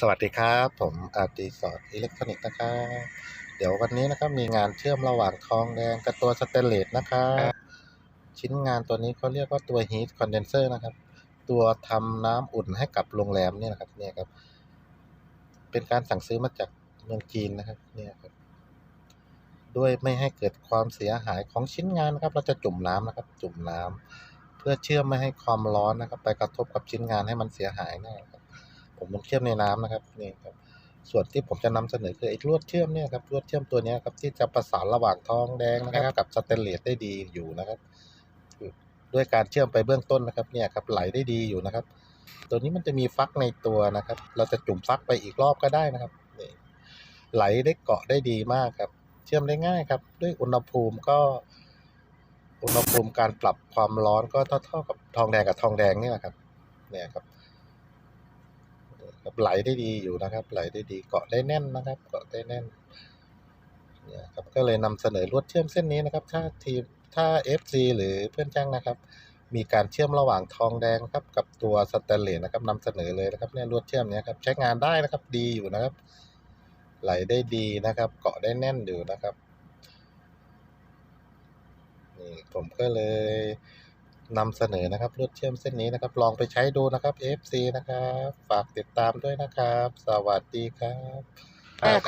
สวัสดีครับ ผมอาร์ตีสอดอิเล็กทรอนิกส์นะครับเดี๋ยววันนี้นะครับมีงานเชื่อมระหว่างทองแดงกับตัวสเตนเลสนะครับชิ้นงานตัวนี้เขาเรียกว่าตัว heat condenser นะครับ ตัวทำน้ำอุ่นให้กับโรงแรมเนี่ยนะครับเนี่ยครับ เป็นการสั่งซื้อมาจากเมืองจีนนะครับ เนี่ยครับ ด้วยไม่ให้เกิดความเสียหายของชิ้นงานนะครับ เราจะจุ่มน้ำนะครับ จุ่มน้ำเพื่อเชื่อมไม่ให้ความร้อนนะครับ ไปกระทบกับชิ้นงานให้มันเสียหายนะครับ ผมมันเชื่อมในน้ำนะครับนี่ครับส่วนที่ผมจะนำเสนอคือไอ้ลวดเชื่อมเนี่ยครับลวดเชื่อมตัวเนี้ยครับที่จะประสานระหว่างทองแดงนะครับ กับสเตนเลสได้ดีอยู่นะครับ ด้วยการเชื่อมไปเบื้องต้นนะครับเนี่ยครับไหลได้ดีอยู่นะครับ ตัวนี้มันจะมีฟักในตัวนะครับ เราจะจุ่มฟักไปอีกรอบก็ได้นะครับนี่ไหลได้เกาะได้ดีมากครับ เชื่อมได้ง่ายครับ ด้วยอุณหภูมิก็อุณหภูมิการปรับความร้อนก็เท่าๆกับทองแดงกับทองแดงนี่แหละครับเนี่ยครับครับ ไหลได้ดีอยู่นะครับ ไหลได้ดีเกาะได้แน่นนะครับ เกาะได้แน่นเนี่ยครับก็เลยนำเสนอลวดเชื่อมเส้นนี้นะครับ ถ้าทีถ้า FC หรือเพื่อนจ้างนะครับ มีการเชื่อมระหว่างทองแดงครับ กับตัวสแตนเลสนะครับนำเสนอเลยนะครับเนี่ยลวดเชื่อมเนี้ยครับใช้งานได้นะครับดีอยู่นะครับ ไหลได้ดีนะครับ เกาะได้แน่นอยู่นะครับนี่ผมก็เลย นำเสนอนะครับลวดเชื่อมเส้นนี้นะครับ ลองไปใช้ดูนะครับ FC นะครับ ฝากติดตามด้วยนะครับ สวัสดีครับ